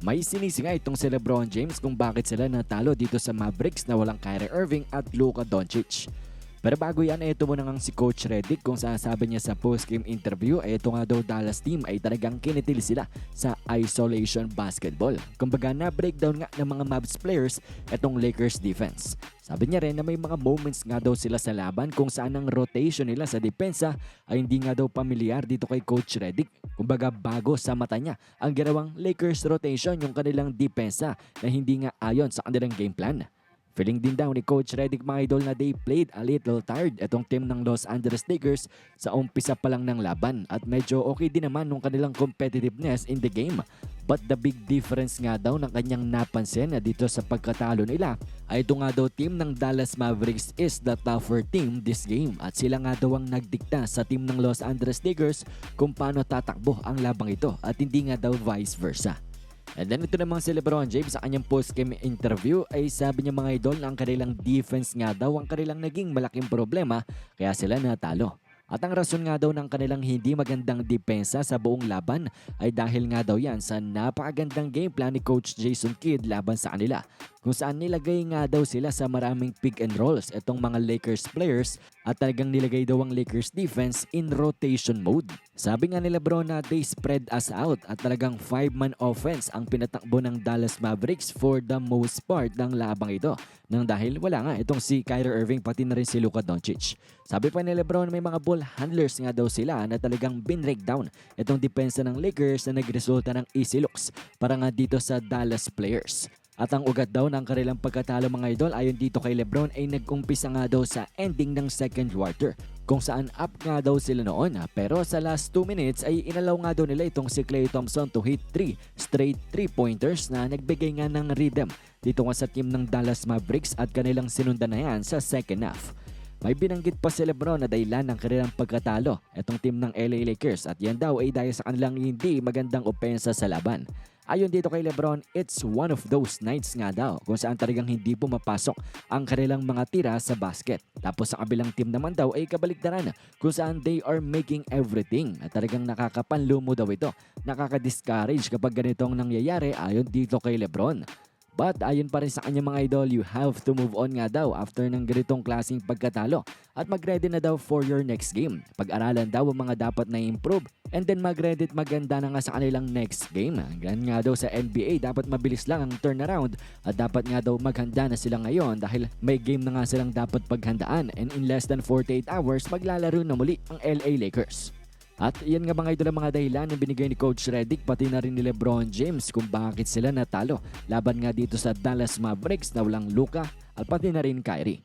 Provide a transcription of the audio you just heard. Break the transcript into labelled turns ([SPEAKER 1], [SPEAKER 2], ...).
[SPEAKER 1] May sinisi itong si Lebron James kung bakit sila natalo dito sa Mavericks na walang Kyrie Irving at Luka Doncic. Pero bago yan, ito muna nga si Coach Redick kung saan sabi niya sa post-game interview ito nga daw Dallas team ay talagang kinitil sila sa isolation basketball. Kumbaga na-breakdown nga ng mga Mavs players itong Lakers defense. Sabi niya rin na may mga moments nga daw sila sa laban kung saan ang rotation nila sa depensa ay hindi nga daw pamilyar dito kay Coach Redick. Kumbaga bago sa mata niya ang ginawang Lakers rotation yung kanilang depensa na hindi nga ayon sa kanilang game plan. Feeling din daw ni Coach Redick mga idol na they played a little tired itong team ng Los Angeles Lakers sa umpisa pa lang ng laban at medyo okay din naman nung kanilang competitiveness in the game. But the big difference nga daw ng kanyang napansin na dito sa pagkatalo nila ay ito nga daw team ng Dallas Mavericks is the tougher team this game at sila nga daw ang nagdikta sa team ng Los Angeles Lakers kung paano tatakbo ang labang ito at hindi nga daw vice versa. And then ito namang si Lebron James sa kanyang post-game interview ay sabi niya mga idol na ang kanilang defense nga daw ang kanilang naging malaking problema kaya sila natalo. At ang rason nga daw ng kanilang hindi magandang depensa sa buong laban ay dahil nga daw yan sa napakagandang game plan ni Coach Jason Kidd laban sa kanila kung saan nilagay nga daw sila sa maraming pick and rolls itong mga Lakers players at talagang nilagay daw ang Lakers defense in rotation mode. Sabi nga ni Lebron na they spread us out at talagang 5-man offense ang pinatakbo ng Dallas Mavericks for the most part ng labang ito nang dahil wala nga itong si Kyrie Irving pati na rin si Luka Doncic. Sabi pa ni Lebron may mga ball handlers nga daw sila na talagang binrake down itong depensa ng Lakers na nagresulta ng easy looks para nga dito sa Dallas players. At ang ugat daw ng kanilang pagkatalo mga idol ayon dito kay Lebron ay nag-umpisa nga daw sa ending ng second quarter kung saan up nga daw sila noon pero sa last 2 minutes ay inalaw nga daw nila itong si Klay Thompson to hit 3 straight 3 pointers na nagbigay nga ng rhythm dito nga sa team ng Dallas Mavericks at kanilang sinundan na yan sa second half. May binanggit pa si Lebron na dahilan ng kanilang pagkatalo itong team ng LA Lakers at yan daw ay dahil sa kanilang hindi magandang opensa sa laban. Ayon dito kay Lebron, it's one of those nights nga daw kung saan talagang hindi pumapasok ang kanilang mga tira sa basket. Tapos sa kabilang team naman daw ay kabaliktaran kung saan they are making everything at talagang nakakapanlumo daw ito. Nakaka-discourage kapag ganitong nangyayari ayon dito kay Lebron. But ayon pa rin sa kanyang mga idol, you have to move on nga daw after ng ganitong klaseng pagkatalo at mag-ready na daw for your next game. Pag-aralan daw ang mga dapat na improve and then mag-ready at maganda na nga sa kanilang next game. Ganyan nga daw sa NBA, dapat mabilis lang ang turnaround at dapat nga daw maghanda na sila ngayon dahil may game na nga silang dapat paghandaan and in less than 48 hours maglalaro na muli ang LA Lakers. At iyan nga mga idol ang mga dahilan na binigay ni Coach Redick pati na rin ni Lebron James kung bakit sila natalo laban nga dito sa Dallas Mavericks na walang Luka at pati na rin Kyrie.